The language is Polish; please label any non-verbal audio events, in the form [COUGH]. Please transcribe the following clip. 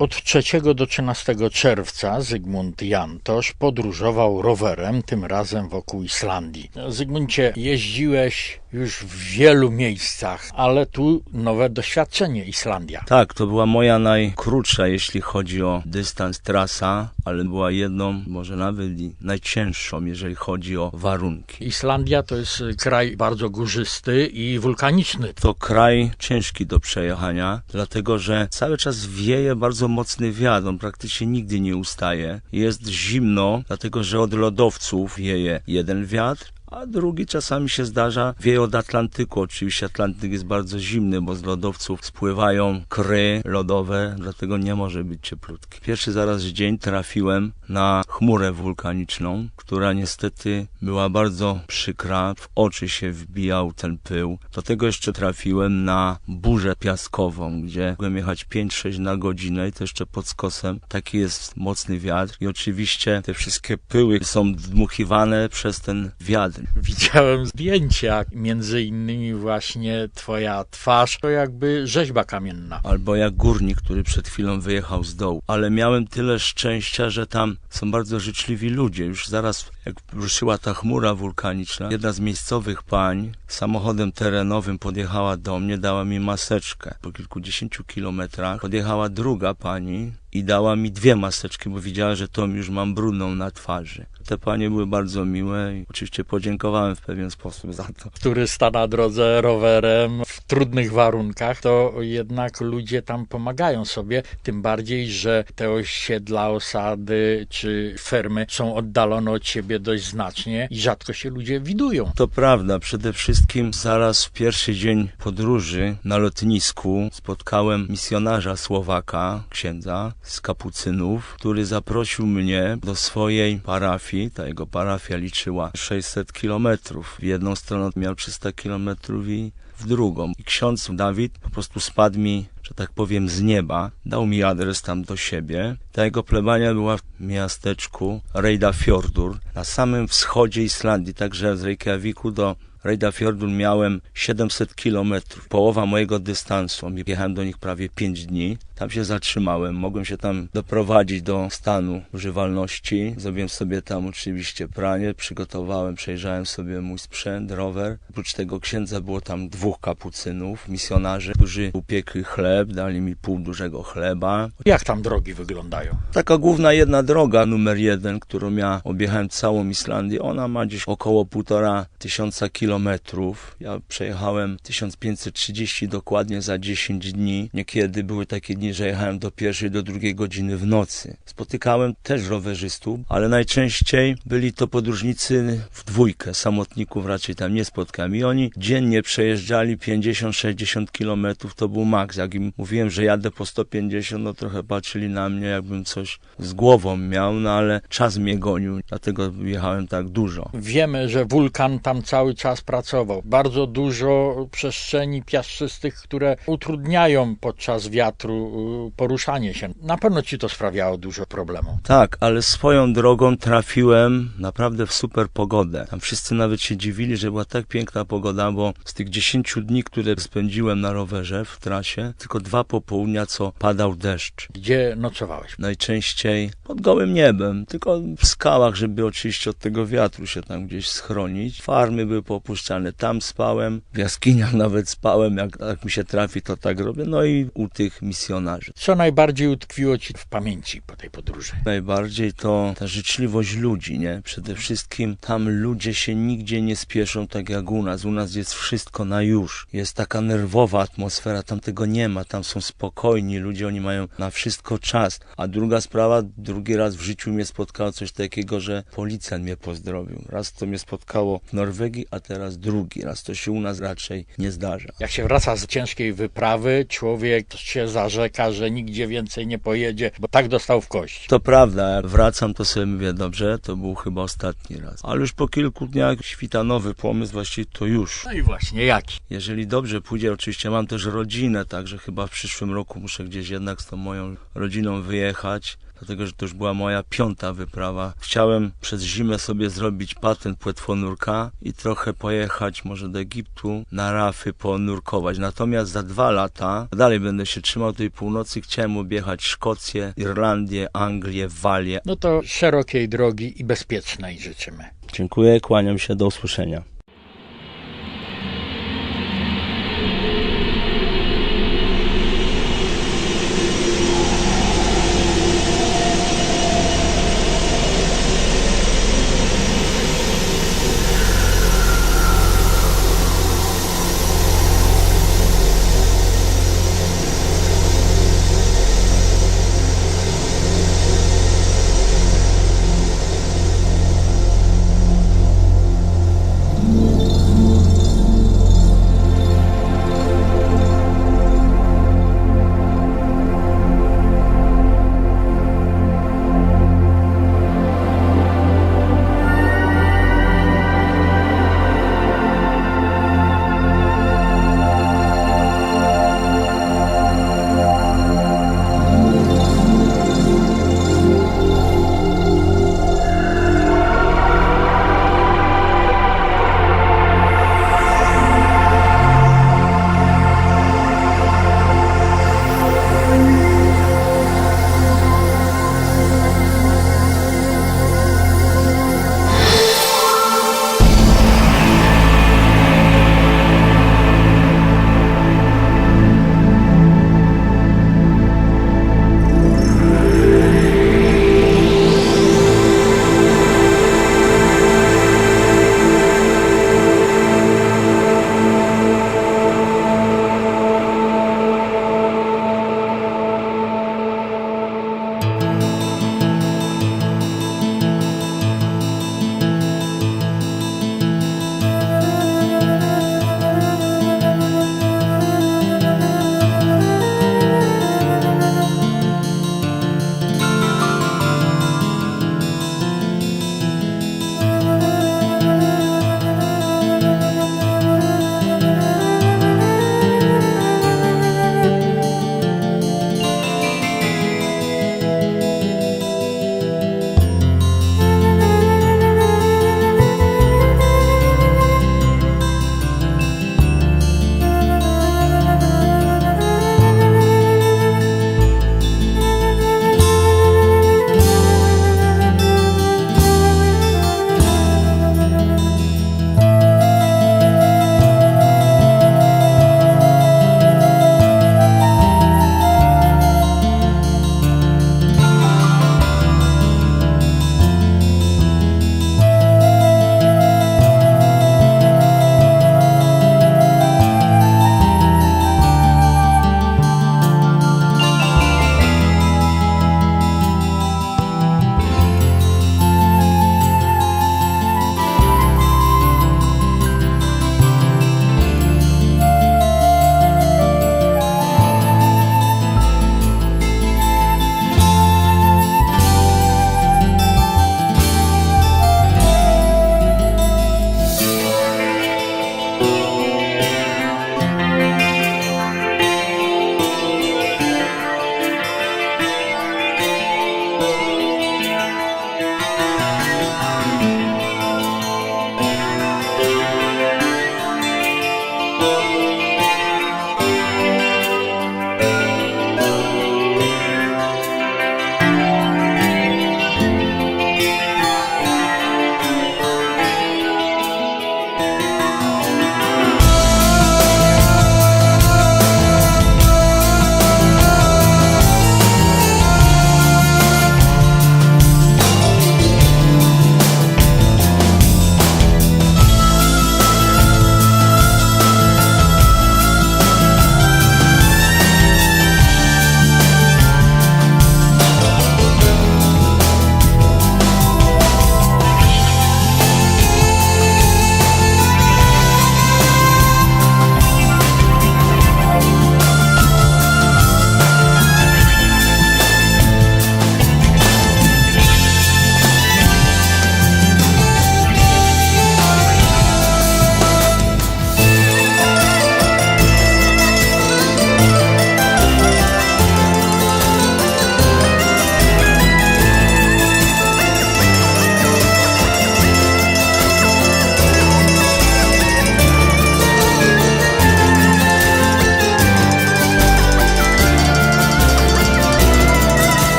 Od 3 do 13 czerwca Zygmunt Jantosz podróżował rowerem, tym razem wokół Islandii. Zygmuncie, jeździłeś już w wielu miejscach, ale tu nowe doświadczenie Islandia. Tak, to była moja najkrótsza, jeśli chodzi o dystans, trasa, ale była jedną, może nawet najcięższą, jeżeli chodzi o warunki. Islandia to jest kraj bardzo górzysty i wulkaniczny. To kraj ciężki do przejechania, dlatego że cały czas wieje bardzo mocny wiatr, on praktycznie nigdy nie ustaje. Jest zimno, dlatego że od lodowców wieje jeden wiatr, a drugi czasami się zdarza wieje od Atlantyku. Oczywiście Atlantyk jest bardzo zimny, bo z lodowców spływają kry lodowe, dlatego nie może być cieplutki. Pierwszy zaraz dzień trafiłem na chmurę wulkaniczną, która niestety była bardzo przykra, w oczy się wbijał ten pył. Do tego jeszcze trafiłem na burzę piaskową, gdzie mogłem jechać 5-6 na godzinę i to jeszcze pod skosem. Taki jest mocny wiatr i oczywiście te wszystkie pyły są dmuchiwane przez ten wiatr. Widziałem zdjęcia, między innymi właśnie twoja twarz, to jakby rzeźba kamienna. Albo jak górnik, który przed chwilą wyjechał z dołu. Ale miałem tyle szczęścia, że tam są bardzo życzliwi ludzie. Już zaraz jak ruszyła ta chmura wulkaniczna, jedna z miejscowych pań samochodem terenowym podjechała do mnie, dała mi maseczkę. Po kilkudziesięciu kilometrach podjechała druga pani i dała mi dwie maseczki, bo widziała, że to już mam brudną na twarzy. Te panie były bardzo miłe i oczywiście podziękowałem w pewien sposób za to. Turysta na drodze rowerem w trudnych warunkach, to jednak ludzie tam pomagają sobie, tym bardziej, że te osiedla, osady czy fermy są oddalone od siebie dość znacznie i rzadko się ludzie widują. To prawda, przede wszystkim zaraz w pierwszy dzień podróży na lotnisku spotkałem misjonarza Słowaka, księdza z kapucynów, który zaprosił mnie do swojej parafii. Ta jego parafia liczyła 600 kilometrów. W jedną stronę miał 300 kilometrów i w drugą. I ksiądz Dawid po prostu spadł mi, że tak powiem, z nieba. Dał mi adres tam do siebie. Ta jego plebania była w miasteczku Reidafjordur, na samym wschodzie Islandii, także z Reykjaviku do Reidafjordur miałem 700 kilometrów, połowa mojego dystansu. Jechałem do nich prawie 5 dni. Tam się zatrzymałem, mogłem się tam doprowadzić do stanu używalności. Zrobiłem sobie tam oczywiście pranie, przygotowałem, przejrzałem sobie mój sprzęt, rower. Oprócz tego księdza było tam dwóch kapucynów, misjonarzy, którzy upiekli chleb, dali mi pół dużego chleba. Jak tam drogi wyglądają? Taka główna jedna droga, numer jeden, którą ja objechałem całą Islandię, ona ma gdzieś około półtora tysiąca kilometrów. Ja przejechałem 1530 dokładnie za 10 dni. Niekiedy były takie dni, że jechałem do pierwszej, do drugiej godziny w nocy. Spotykałem też rowerzystów, ale najczęściej byli to podróżnicy w dwójkę, samotników raczej tam nie spotkałem. I oni dziennie przejeżdżali 50-60 kilometrów, to był maks. Jak im mówiłem, że jadę po 150, no trochę patrzyli na mnie, jakbym coś z głową miał, no ale czas mnie gonił, dlatego jechałem tak dużo. Wiemy, że wulkan tam cały czas pracował. Bardzo dużo przestrzeni piaszczystych, które utrudniają podczas wiatru poruszanie się. Na pewno ci to sprawiało dużo problemu. Tak, ale swoją drogą trafiłem naprawdę w super pogodę. Tam wszyscy nawet się dziwili, że była tak piękna pogoda, bo z tych 10 dni, które spędziłem na rowerze w trasie, tylko dwa popołudnia, co padał deszcz. Gdzie nocowałeś? Najczęściej pod gołym niebem, tylko w skałach, żeby oczywiście od tego wiatru się tam gdzieś schronić. Farmy były popuszczane, tam spałem, w jaskiniach [LAUGHS] nawet spałem, jak, jak mi się trafi, to tak robię. No i u tych misjonarzy. Co najbardziej utkwiło ci w pamięci po tej podróży? Najbardziej to ta życzliwość ludzi, nie? Przede wszystkim tam ludzie się nigdzie nie spieszą tak jak u nas. U nas jest wszystko na już. Jest taka nerwowa atmosfera, tam tego nie ma. Tam są spokojni ludzie, oni mają na wszystko czas. A druga sprawa, drugi raz w życiu mnie spotkało coś takiego, że policjant mnie pozdrowił. Raz to mnie spotkało w Norwegii, a teraz drugi raz. To się u nas raczej nie zdarza. Jak się wraca z ciężkiej wyprawy, człowiek się zarzeka, że nigdzie więcej nie pojedzie, bo tak dostał w kość. To prawda, jak wracam, to sobie mówię, dobrze, to był chyba ostatni raz. Ale już po kilku dniach świta nowy pomysł, właściwie to już. No i właśnie, jaki? Jeżeli dobrze pójdzie, oczywiście mam też rodzinę, także chyba w przyszłym roku muszę gdzieś jednak z tą moją rodziną wyjechać. Dlatego że to już była moja piąta wyprawa. Chciałem przez zimę sobie zrobić patent płetwonurka i trochę pojechać może do Egiptu na rafy ponurkować. Natomiast za dwa lata dalej będę się trzymał tej północy. Chciałem objechać Szkocję, Irlandię, Anglię, Walię. No to szerokiej drogi i bezpiecznej życzymy. Dziękuję, kłaniam się, do usłyszenia.